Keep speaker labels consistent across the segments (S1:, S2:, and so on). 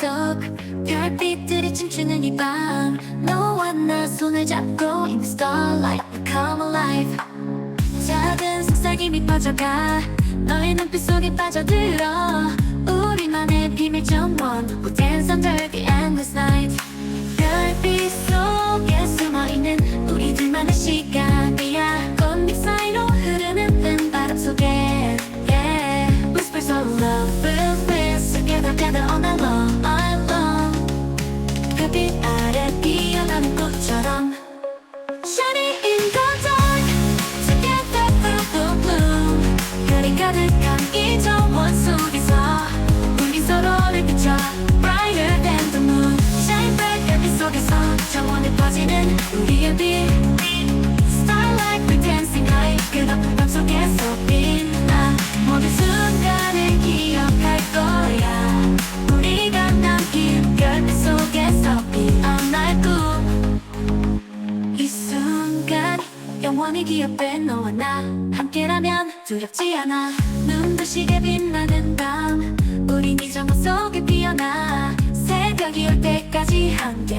S1: 속 별빛들이 춤추는 이 밤. 너와 나 손을 잡고 In the starlight we come alive. 작은 속삭임이 퍼져가 너의 눈빛 속에 빠져들어 퍼지는 우리의 빛. Starlight we dancing high 끝없는 밤 속에서 빛나. 모든 순간을 기억할 거야. 우리가 남긴 별빛 속에서 피어날 꿈이 순간 영원히 기억돼 너와 나. 함께라면 두렵지 않아. 눈부시게 빛나는 밤 우린 이 정원 속에 피어나. 새벽이 올 때까지 함께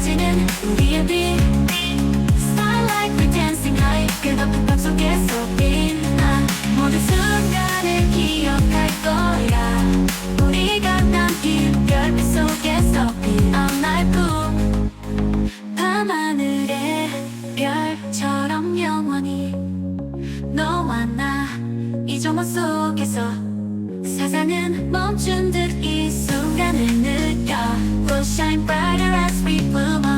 S1: 퍼지는 우리의 빛 Starlight we dancing high 끝없는 밤 속에서 빛나. 모든 순간을 기억할 거야. 우리가 남긴 별빛 속에서 피어날 꿈 밤하늘의 별처럼 영원히 너와 나이 정원 속에서 세상은 멈춘 듯 이 순간을 느껴. We'll shine brighter as we my mind.